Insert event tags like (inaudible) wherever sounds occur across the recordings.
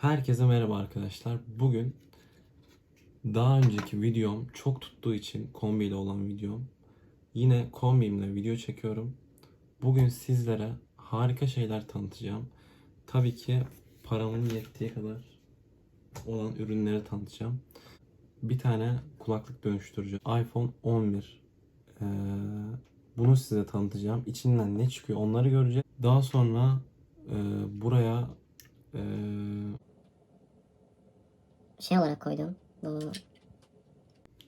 Herkese merhaba arkadaşlar. Bugün daha önceki videom çok tuttuğu için kombiyle olan videom yine kombimle video çekiyorum. Bugün sizlere harika şeyler tanıtacağım. Tabii ki paramın yettiği kadar olan ürünleri tanıtacağım. Bir tane kulaklık dönüştürücü iPhone 11. Ee, bunu size tanıtacağım. İçinden ne çıkıyor onları göreceğiz. Daha sonra e, buraya e, şey olarak koydum. Bu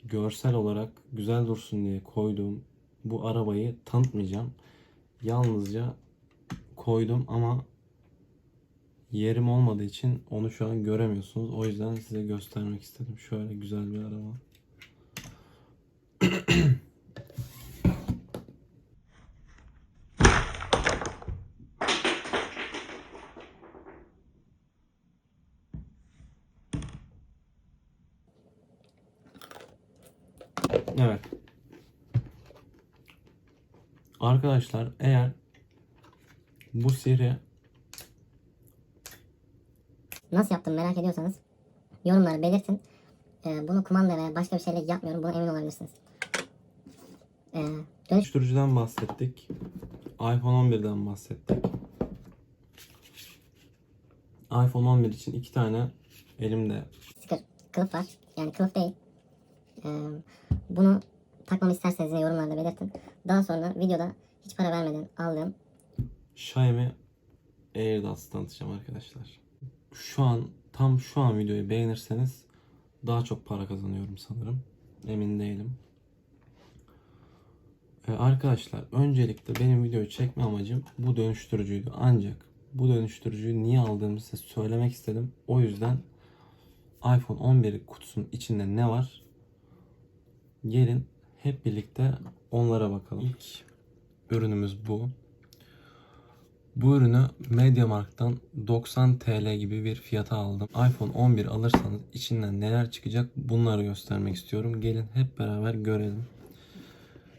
görsel olarak güzel dursun diye koyduğum bu arabayı tanıtmayacağım. Yalnızca koydum ama yerim olmadığı için onu şu an göremiyorsunuz. O yüzden size göstermek istedim. Şöyle güzel bir araba. (clears throat) Evet. Arkadaşlar eğer bu seri nasıl yaptım merak ediyorsanız yorumlara belirtin. Ee, bunu kumanda veya başka bir şeyle yapmıyorum. Buna emin olabilirsiniz. Ee, dönüş dönüştürücüden bahsettik. iPhone 11'den bahsettik. iPhone 11 için iki tane elimde sticker kılıf var. Yani kılıf değil. Ee, bunu takmamı isterseniz yorumlarda belirtin. Daha sonra videoda hiç para vermeden aldığım Xiaomi AirDots'ı tanıtacağım arkadaşlar. Şu an tam şu an videoyu beğenirseniz daha çok para kazanıyorum sanırım. Emin değilim. Ee, arkadaşlar öncelikle benim videoyu çekme amacım bu dönüştürücüydü. Ancak bu dönüştürücüyü niye aldığımı size söylemek istedim. O yüzden iPhone 11 kutusunun içinde ne var? Gelin hep birlikte onlara bakalım. İlk ürünümüz bu. Bu ürünü MediaMarkt'tan 90 TL gibi bir fiyata aldım. iPhone 11 alırsanız içinden neler çıkacak bunları göstermek istiyorum. Gelin hep beraber görelim.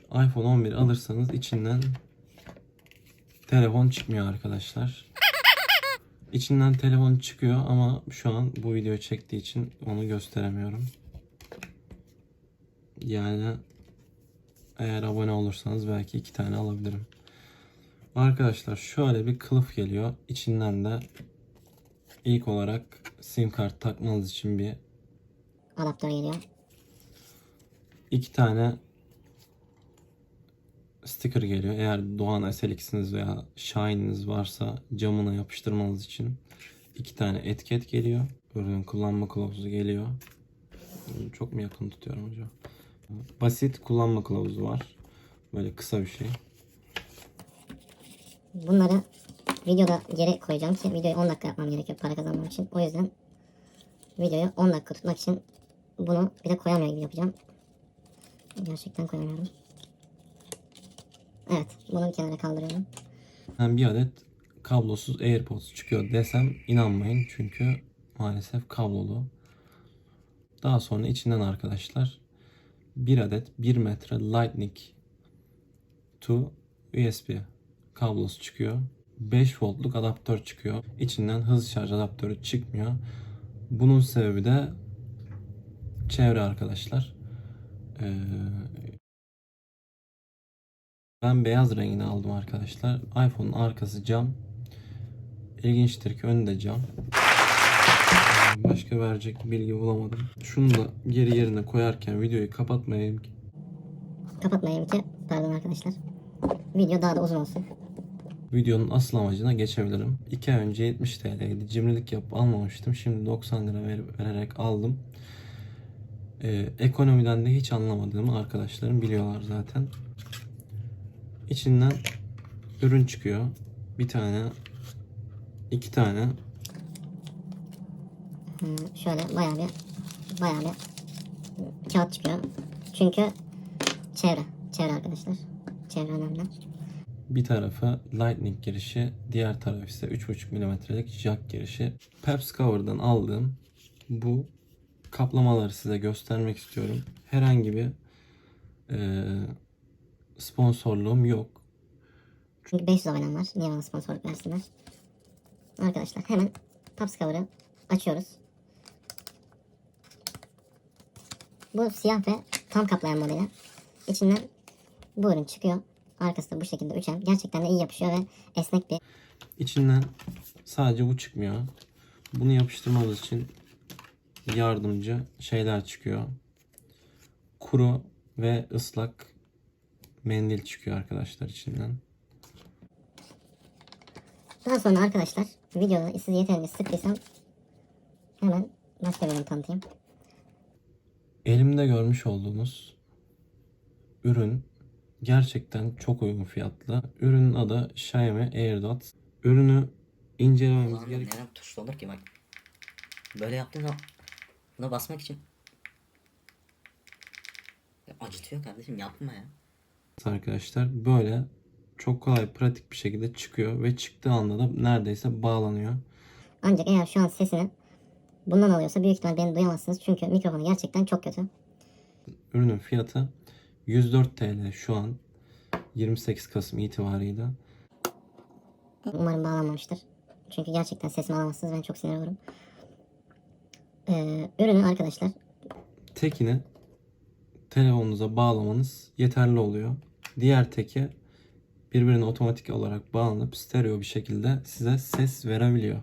iPhone 11 alırsanız içinden telefon çıkmıyor arkadaşlar. İçinden telefon çıkıyor ama şu an bu videoyu çektiği için onu gösteremiyorum. Yani eğer abone olursanız belki iki tane alabilirim. Arkadaşlar şöyle bir kılıf geliyor. İçinden de ilk olarak sim kart takmanız için bir adaptör geliyor. iki tane sticker geliyor. Eğer Doğan SLX'iniz veya Shine'iniz varsa camına yapıştırmanız için iki tane etiket geliyor. Ürünün kullanma kılavuzu geliyor. Çok mu yakın tutuyorum hocam? Basit kullanma kılavuzu var. Böyle kısa bir şey. Bunları videoda geri koyacağım ki videoyu 10 dakika yapmam gerekiyor para kazanmam için. O yüzden videoyu 10 dakika tutmak için bunu bir de koyamıyor gibi yapacağım. Gerçekten koyamıyorum. Evet, bunu bir kenara kaldırıyorum. Hem bir adet kablosuz AirPods çıkıyor desem inanmayın çünkü maalesef kablolu. Daha sonra içinden arkadaşlar bir adet 1 metre Lightning to USB kablosu çıkıyor. 5 voltluk adaptör çıkıyor. İçinden hızlı şarj adaptörü çıkmıyor. Bunun sebebi de çevre arkadaşlar. Ee, ben beyaz rengini aldım arkadaşlar. iPhone'un arkası cam. İlginçtir ki önü de cam. Başka verecek bilgi bulamadım. Şunu da geri yerine koyarken videoyu kapatmayayım. Kapatmayayım ki, pardon arkadaşlar. Video daha da uzun olsun. Videonun asıl amacına geçebilirim. 2 ay önce 70 TL'ydi. Cimrilik yapıp almamıştım. Şimdi 90 lira ver- vererek aldım. Ee, ekonomiden de hiç anlamadığımı arkadaşlarım biliyorlar zaten. İçinden ürün çıkıyor. Bir tane, iki tane. Şöyle bayağı bir bayağı bir kağıt çıkıyor. Çünkü çevre, çevre arkadaşlar. Çevre önemli. Bir tarafı Lightning girişi, diğer tarafı ise 3.5 mm'lik jack girişi. Peps Cover'dan aldığım bu kaplamaları size göstermek istiyorum. Herhangi bir eee, sponsorluğum yok. Çünkü 500 abonem var. Niye bana sponsorluk versinler? Arkadaşlar hemen Taps Cover'ı açıyoruz. Bu siyah ve tam kaplayan modeli. İçinden bu ürün çıkıyor. Arkası da bu şekilde üçen. Gerçekten de iyi yapışıyor ve esnek bir İçinden sadece bu çıkmıyor. Bunu yapıştırmamız için yardımcı şeyler çıkıyor. Kuru ve ıslak mendil çıkıyor arkadaşlar içinden. Daha sonra arkadaşlar videoda sizi yeterince sıktıysam hemen başka bir ürün tanıtayım. Elimde görmüş olduğunuz ürün gerçekten çok uygun fiyatlı. Ürünün adı Xiaomi AirDots. Ürünü incelememiz gerekiyor. neden tuşlu olur ki bak. Böyle yaptığın zaman buna basmak için. Ya acıtıyor kardeşim yapma ya. arkadaşlar böyle çok kolay pratik bir şekilde çıkıyor ve çıktığı anda da neredeyse bağlanıyor. Ancak eğer şu an sesini bundan alıyorsa büyük ihtimal beni duyamazsınız. Çünkü mikrofonu gerçekten çok kötü. Ürünün fiyatı 104 TL şu an 28 Kasım itibarıyla. Umarım bağlanmamıştır. Çünkü gerçekten sesimi alamazsınız. Ben çok sinir olurum. Ee, ürünü arkadaşlar Tekini telefonunuza bağlamanız yeterli oluyor. Diğer teki birbirine otomatik olarak bağlanıp stereo bir şekilde size ses verebiliyor.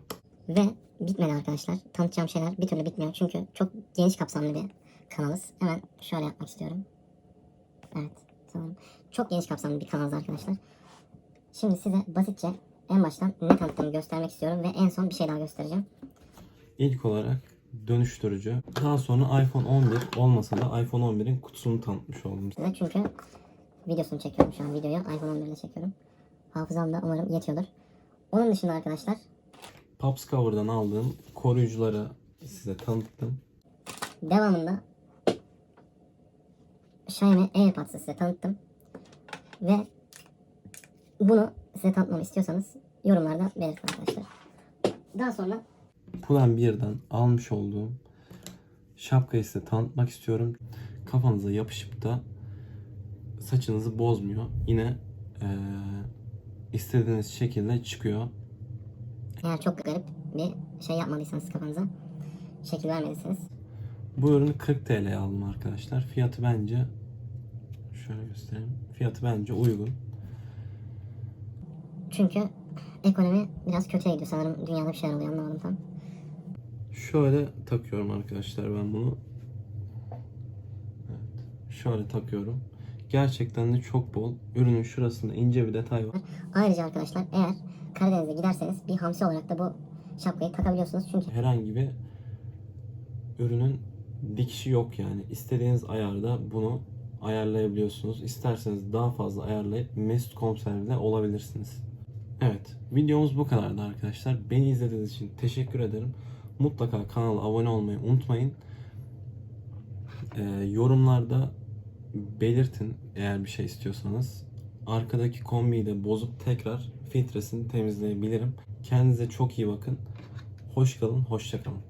ve bitmedi arkadaşlar. Tanıtacağım şeyler bir türlü bitmiyor. Çünkü çok geniş kapsamlı bir kanalız. Hemen şöyle yapmak istiyorum. Evet. Sanırım. Çok geniş kapsamlı bir kanalız arkadaşlar. Şimdi size basitçe en baştan ne tanıttığımı göstermek istiyorum ve en son bir şey daha göstereceğim. İlk olarak dönüştürücü. Daha sonra iPhone 11 olmasa da iPhone 11'in kutusunu tanıtmış oldum. size. Çünkü videosunu çekiyorum şu an videoyu. iPhone 11'de çekiyorum. Hafızam da umarım yetiyordur. Onun dışında arkadaşlar Pops Cover'dan aldığım koruyucuları size tanıttım. devamında Xiaomi AirPods'ı size tanıttım. Ve bunu size tanıtmamı istiyorsanız yorumlarda belirtin arkadaşlar. Daha sonra Pull&Bear'dan almış olduğum şapkayı size tanıtmak istiyorum. Kafanıza yapışıp da saçınızı bozmuyor. Yine eee, istediğiniz şekilde çıkıyor. Eğer çok garip bir şey yapmadıysanız kafanıza şekil vermediyseniz Bu ürünü 40 TL'ye aldım arkadaşlar. Fiyatı bence şöyle göstereyim. Fiyatı bence uygun. çünkü ekonomi biraz kötüye gidiyor sanırım dünyada bir şeyler oluyor anlamadım tam. Şöyle takıyorum arkadaşlar ben bunu. Evet. Şöyle takıyorum. Gerçekten de çok bol. Ürünün şurasında ince bir detay var. Ayrıca arkadaşlar eğer Karadeniz'e giderseniz bir hamsi olarak da bu şapkayı takabiliyorsunuz çünkü Herhangi bir ürünün dikişi yok yani. İstediğiniz ayarda bunu ayarlayabiliyorsunuz. İsterseniz daha fazla ayarlayıp Mesut Komiser'de olabilirsiniz. Evet, videomuz bu kadardı arkadaşlar. Beni izlediğiniz için teşekkür ederim. Mutlaka kanala abone olmayı unutmayın. Ee, yorumlarda belirtin eğer bir şey istiyorsanız. Arkadaki kombiyi de bozup tekrar filtresini temizleyebilirim. Kendinize çok iyi bakın. Hoş kalın, hoşça kalın.